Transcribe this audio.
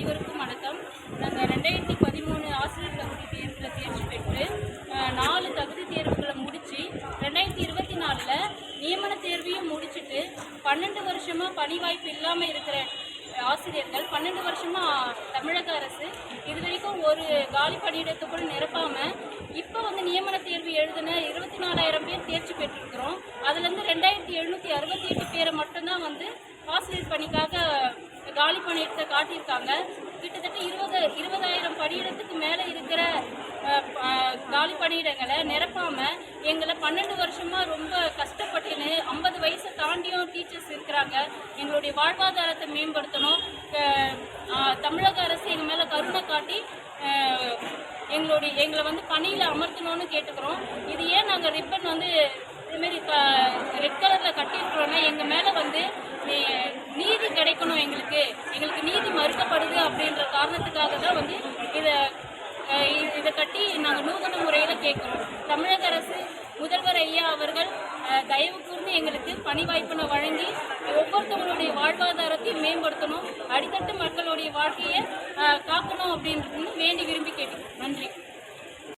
அனைவருக்கும் வணக்கம். நாங்கள் ரெண்டாயிரத்தி பதிமூணு ஆசிரியர் தகுதி தேர்வில் தேர்ச்சி பெற்று நாலு தகுதி தேர்வுகளை முடித்து ரெண்டாயிரத்தி இருபத்தி நாலில் நியமன தேர்வையும் முடிச்சுட்டு பன்னெண்டு வருஷமாக பணி வாய்ப்பு இல்லாமல் இருக்கிற ஆசிரியர்கள் பன்னெண்டு வருஷமாக தமிழக அரசு இது வரைக்கும் ஒரு காலி பணியிடத்தை கூட நிரப்பாமல் இப்போ வந்து நியமன தேர்வு எழுதின இருபத்தி நாலாயிரம் பேர் தேர்ச்சி பெற்றிருக்கிறோம். அதுலேருந்து ரெண்டாயிரத்தி எழுநூற்றி அறுபத்தி எட்டு பேரை மட்டும்தான் வந்து ஆசிரியர் பணிக்காக காலி பணியிடத்தை காட்டியிருக்காங்க. கிட்டத்தட்ட இருபது இருபதாயிரம் பணியிடத்துக்கு மேலே இருக்கிற காலி பணியிடங்களை நிரப்பாம எங்களை பன்னெண்டு வருஷமா ரொம்ப கஷ்டப்பட்டுன்னு ஐம்பது வயசை தாண்டியும் டீச்சர்ஸ் இருக்கிறாங்க. எங்களுடைய வாழ்வாதாரத்தை மேம்படுத்தணும். தமிழக அரசு எங்கள் மேலே கருணை காட்டி எங்களுடைய எங்களை வந்து பணியில் அமர்த்தணும்னு கேட்டுக்கிறோம். இது ஏன் நாங்கள் ரிப்பன் வந்து இதுமாரி ரெட் கலரில் கட்டியிருக்கிறோன்னா எங்கள் மேலே வந்து எங்களுக்கு நீதி மறுக்கப்படுது அப்படின்ற காரணத்துக்காக தான் வந்து இதை இதை கட்டி நாங்கள் நூதன முறையில் கேட்குறோம். தமிழக அரசு முதல்வர் ஐயா அவர்கள் அஹ், தயவு கூர்ந்து எங்களுக்கு பணி வாய்ப்பினை வழங்கி ஒவ்வொருத்தவங்களுடைய வாழ்வாதாரத்தையும் மேம்படுத்தணும் அடித்தட்டு மக்களுடைய வாழ்க்கையை காக்கணும் அப்படின்றது வேண்டி விரும்பி